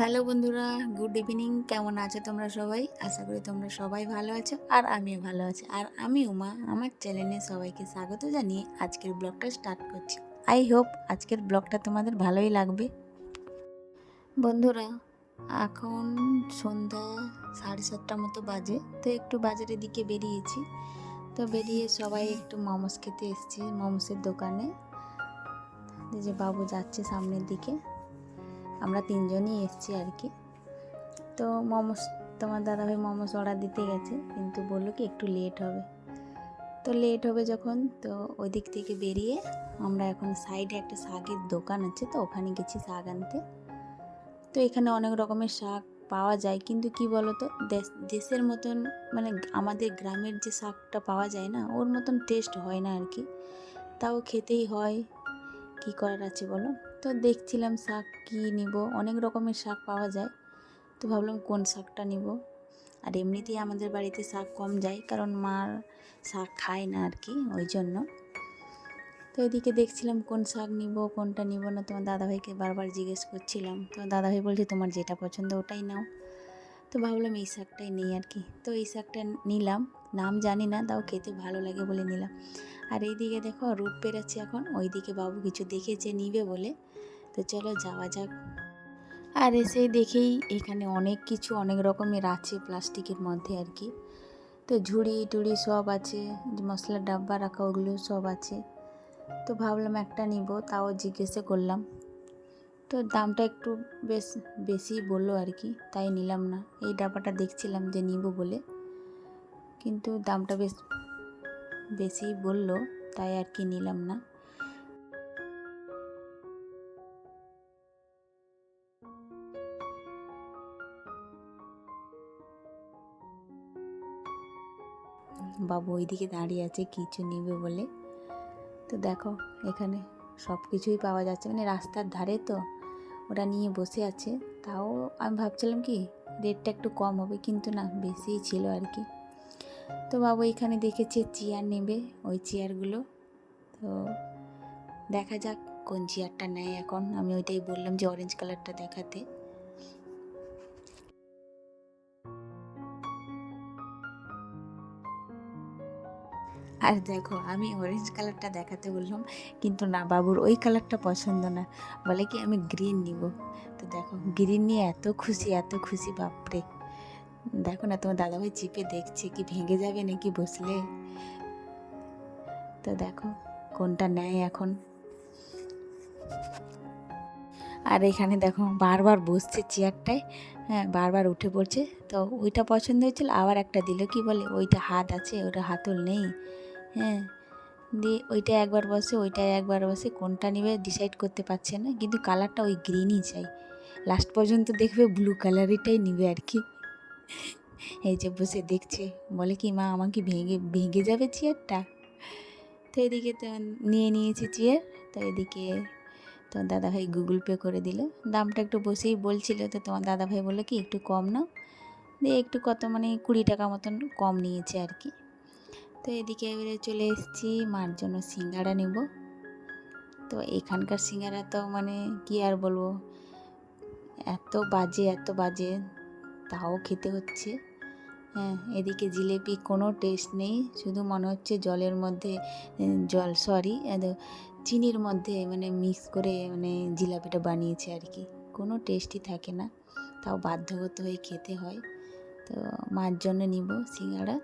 Hello বন্ধুরা, good evening. কেমন আছো তোমরা সবাই? আশা করি তোমরা সবাই ভালো আছো আর আমিও ভালো আছি। আর আমি উমা, আমার চ্যানেলে সবাইকে স্বাগত জানিয়ে আজকের ব্লগটা স্টার্ট করছি। আই হোপ আজকের ব্লগটা তোমাদের ভালোই লাগবে। বন্ধুরা, এখন সন্ধ্যা সাড়ে সাতটার মতো বাজে, তো একটু বাজারের দিকে বেরিয়েছি। তো বেরিয়ে সবাই একটু মোমোস খেতে এসেছি, মোমোসের দোকানে। যে বাবু যাচ্ছে সামনের দিকে। আমরা তিনজনই এসেছি আর কি। তো মোমোস, তোমার দাদাভাই মোমোস অর্ডার দিতে গেছে, কিন্তু বলল কি একটু লেট হবে। তো লেট হবে যখন, তো ওই দিক থেকে বেরিয়ে আমরা এখন সাইডে একটা শাকের দোকান আছে, তো ওখানে গেছি শাক আনতে। তো এখানে অনেক রকমের শাক পাওয়া যায়, কিন্তু কি বলো তো দেশ, দেশের মতন মানে আমাদের গ্রামের যে শাকটা পাওয়া যায় না, ওর মতন টেস্ট হয় না আর কি। তাও খেতেই হয়, কি করার আছে বলো? তো দেখছিলাম শাক কী নিব, অনেক রকমের শাক পাওয়া যায়। তো ভাবলাম কোন শাকটা নিব? আর এমনিতেই আমাদের বাড়িতে শাক কম যায়, কারণ মার শাক খায় না আর কি ওই জন্য। তো এদিকে দেখছিলাম কোন শাক নিব, কোনটা নিব না, তোমার দাদাভাইকে বারবার জিজ্ঞেস করছিলাম। তো দাদাভাই বলছে, তোমার যেটা পছন্দ ওটাই নাও। তো ভাবলাম এই শাকটাই নিই আর কি তো এই শাকটা নিলাম, নাম জানি না, তাও খেতে ভালো লাগে বলে নিলাম। আর এইদিকে দেখো রোদ পেরাচ্ছে এখন, ওইদিকে বাবু কিছু দেখেছে, নিবে বলে। তো চলো যাওয়া যাক। আর এসে দেখেই এখানে অনেক কিছু, অনেক রকমের আছে প্লাস্টিকের মধ্যে আর কি। তো ঝুড়ি টুড়ি সব আছে মশলার ডাব্বা রাখা ওগুলো সব আছে। তো ভাবলাম একটা নিব, তাও জিজ্ঞেসে করলাম। তো দামটা একটু বেশ বেশি বলল আর কি, তাই নিলাম না। এই ডাব্বাটা দেখছিলাম যে নিব বলে। কিন্তু দামটা বেশ বেশি বলল, তাই আর কি নিলাম না। বাবু ওইদিকে দাঁড়িয়ে আছে, কিছু নিবে বলে। তো দেখো, এখানে সব কিছুই পাওয়া যাচ্ছে। মানে রাস্তার ধারে তো ওরা নিয়ে বসে আছে। তাও আমি ভাবছিলাম কি রেটটা একটু কম হবে, কিন্তু না, বেশিই ছিল আর কি। তো বাবু এখানে দেখেছে চেয়ার নেবে, ওই চেয়ারগুলো তো দেখা যাক কোন চেয়ারটা নেয় এখন। আমি ওইটাই বললাম যে অরেঞ্জ কালারটা দেখাতে। আর দেখো, আমি অরেঞ্জ কালারটা দেখাতে বললাম, কিন্তু না, বাবুর ওই কালারটা পছন্দ না। বলে কি, আমি গ্রিন নিব। তো দেখো গ্রিন নিয়ে এত খুশি এত খুশি, বাপরে। দেখো না, তোমার দাদাভাই চিপে দেখছে, কি ভেঙে যাবে নাকি বসলে? তো দেখো, কোনটা নেয় এখন? আর এখানে দেখো, বারবার বসছে চেয়ারটায় হ্যাঁ বারবার উঠে পড়ছে। তো ওইটা পছন্দ হয়েছিল, আবার একটা দিল, কি বলে, ওইটা হাত আছে, ওটা হাতল নেই। হ্যাঁ দিয়ে ওইটা একবার বসে ওইটা একবার বসে, কোনটা নেবে ডিসাইড করতে পারছে না, কিন্তু কালারটা ওই গ্রিনই চাই। লাস্ট পর্যন্ত দেখবে ব্লু কালারেরটাই নিবে আর কি। এই যে বসে দেখছে, বলে কি, মা, আমাকে ভেঙে ভেঙে যাবে চেয়ারটা তো এদিকে তো নিয়ে নিয়েছি চেয়ার তো এদিকে তোমার দাদাভাই গুগল পে করে দিল। দামটা একটু বসেই বলছিল, তো তোমার দাদাভাই বলল কি, একটু কম নাও। দিয়ে একটু কত মানে কুড়ি টাকা মতন কম নিয়েছে আর কি। তো এদিকে এবারে চলে এসেছি, মার জন্য সিঙ্গারা নেব। তো এখানকার সিঙ্গারা তো মানে কি আর বলব, এত বাজে এত বাজে, তাও খেতে হচ্ছে। হ্যাঁ এদিকে জিলেপি কোনো টেস্ট নেই, শুধু মনে হচ্ছে জলের মধ্যে জল সরি চিনির মধ্যে মানে মিক্স করে মানে জিলাপিটা বানিয়েছে আর কি। কোনো টেস্টই থাকে না, তাও বাধ্যগত হয়ে খেতে হয়। তো মার জন্য নিব সিঙ্গাড়া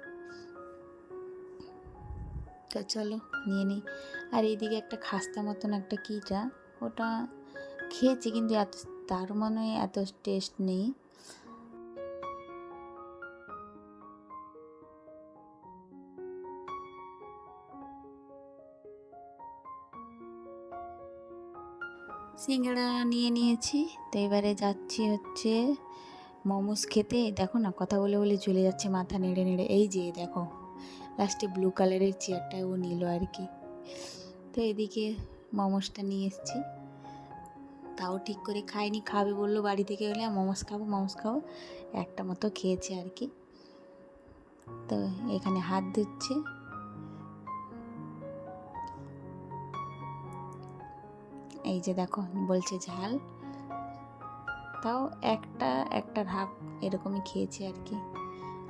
তো চলো, নিয়ে নিই। আর এইদিকে একটা খাস্তা মতন একটা কীটা ওটা খেয়েছি কিন্তু এত, তার মনে হয় এত টেস্ট নেই। সিঙ্গাড়া নিয়ে নিয়েছি, তো এবারে যাচ্ছি হচ্ছে মোমোস খেতে। দেখো না, কথা বলে বলে চলে যাচ্ছে মাথা নেড়ে নেড়ে। এই যে, দেখো। লাস্টে ব্লু কালারের চেয়ারটা ও নিল আর কি। তো এদিকে মোমোসটা নিয়ে এসেছি। তাও ঠিক করে খাইনি খাবে বলল বাড়ি থেকে হলে মোমোস খাব মোমোস খাব। একটা মতো খেয়েছে আর কি। তো এখানে হাত ধুচ্ছে। এই যে দেখো, বলছে ঝাল। তাও একটা একটার হাফ এরকমই খেয়েছে আর কি।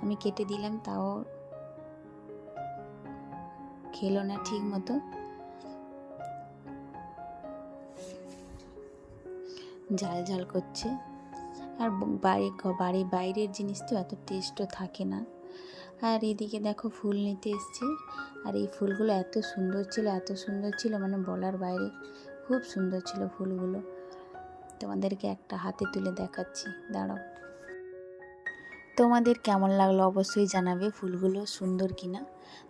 আমি কেটে দিলাম, তাও খেলো না ঠিক মতো। ঝাল ঝাল করছে। আর বাড়ি বাড়ি বাইরের জিনিস তো এত টেস্টও থাকে না। আর এদিকে দেখো ফুল নিতে এসছে। আর এই ফুলগুলো এত সুন্দর ছিল, এত সুন্দর ছিল মানে বলার বাইরে খুব সুন্দর ছিল ফুলগুলো। তোমাদেরকে একটা হাতে তুলে দেখাচ্ছি। দাঁড়াও। তোমাদের কেমন লাগল অবশ্যই জানাবে ফুলগুলো সুন্দর কিনা।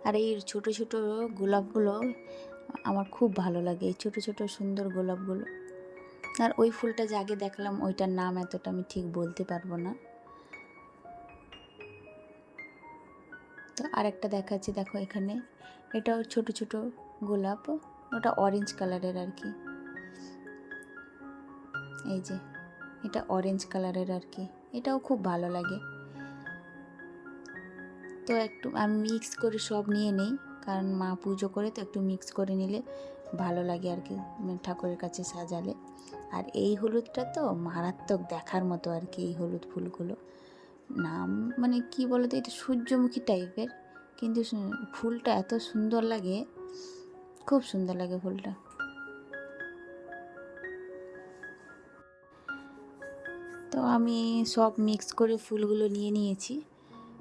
আর এই ছোট ছোট গোলাপগুলো আমার খুব ভালো লাগে, এই ছোট ছোট সুন্দর গোলাপগুলো। আর ওই ফুলটা যে দেখলাম ওইটার নাম এতটা আমি ঠিক বলতে পারব না। তো আরেকটা দেখাচ্ছি, দেখো এখানে। এটাও ছোট ছোট গোলাপ, ওটা অরেঞ্জ কালারের আর কি। এই যে, এটা অরেঞ্জ কালারের আর কি। এটাও খুব ভালো লাগে। তো একটু আমি মিক্স করে সব নিয়ে নেই। কারণ মা পুজো করে তো একটু মিক্স করে নিলে ভালো লাগে আর কি মানে ঠাকুরের কাছে সাজালে। আর এই হলুদটা তো মারাত্মক দেখার মতো আর কি এই হলুদ ফুলগুলো। নাম মানে কি বলতো, এটা সূর্যমুখী টাইপের কিন্তু ফুলটা এত সুন্দর লাগে, খুব সুন্দর লাগে ফুলটা। তো আমি সব মিক্স করে ফুলগুলো নিয়ে নিয়েছি।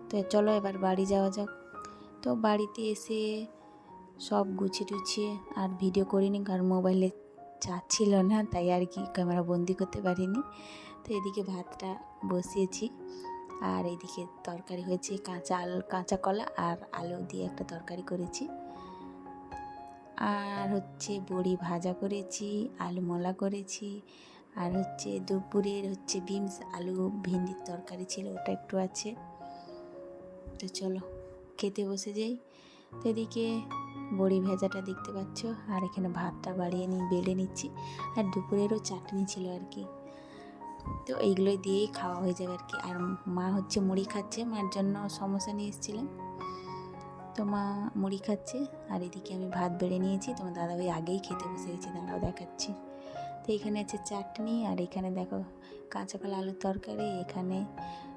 তো চলো এবার বাড়ি যাওয়া যাক। তো বাড়িতে এসে সব গুছিয়ে টুছিয়ে আর ভিডিও করিনি কারণ মোবাইলে চার্জ ছিল না, তাই আর কি ক্যামেরা বন্দি করতে পারিনি। তো এদিকে ভাতটা বসিয়েছি আর এদিকে তরকারি হয়েছে কাঁচা আলু, কাঁচা কলা আর আলু দিয়ে একটা তরকারি করেছি। আর হচ্ছে বড়ি ভাজা করেছি, আলু মলা করেছি আর হচ্ছে দুপুরের হচ্ছে বিমস আলু, ভেন্ডির তরকারি ছিল, ওটা একটু আছে। তো চলো খেতে বসে যাই। তো এদিকে বড়ি ভেজাটা দেখতে পাচ্ছ, আর এখানে ভাতটা বাড়িয়ে নিই বেড়ে নিচ্ছি। আর দুপুরেরও চাটনি ছিল আর কি। তো এইগুলোই দিয়েই খাওয়া হয়ে যাবে আর কি। আর মা হচ্ছে মুড়ি খাচ্ছে, মার জন্য সমস্যা নিয়ে এসেছিলাম। তো মা মুড়ি খাচ্ছে, আর এদিকে আমি ভাত বেড়ে নিয়েছি। তোমার দাদা দাদাভাই আগেই খেতে বসে গেছে, দাঁড়াও দেখাচ্ছি। তো এখানে আছে চাটনি, আর এখানে দেখো কাঁচা কলা আলুর তরকারি, এখানে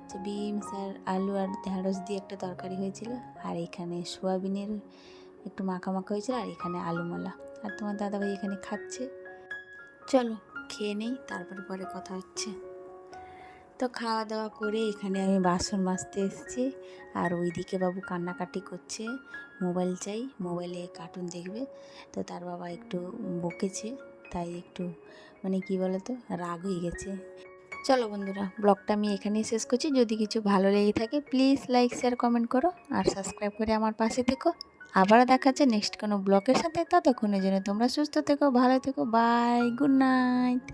হচ্ছে বিনস আর আলু আর ঢ্যাঁড়স দিয়ে একটা তরকারি হয়েছিল। আর এখানে সোয়াবিনের একটু মাখা মাখা হয়েছিল আর এখানে আলু মালা। আর তোমার দাদাভাই এখানে খাচ্ছে। চলো, খেয়ে নেই, তারপরে পরে কথা হচ্ছে। তো খাওয়া দাওয়া করে এখানে আমি বাসন মাজতে এসেছি। আর ওইদিকে বাবু কান্নাকাটি করছে। মোবাইল চাই, মোবাইলে কার্টুন দেখবে। তো তার বাবা একটু বকেছে, তাই একটু মানে কি বলতো, রাগ হয়ে গেছে। চলো বন্ধুরা, ব্লগটা আমি এখানেই শেষ করছি। যদি কিছু ভালো লেগে থাকে প্লিজ লাইক শেয়ার কমেন্ট করো আর সাবস্ক্রাইব করে আমার পাশে থেকো। আবারও দেখা যাচ্ছে নেক্সট কোনো ব্লগের সাথে। ততক্ষণের জন্য তোমরা সুস্থ থেকো, ভালো থেকো বাই গুড নাইট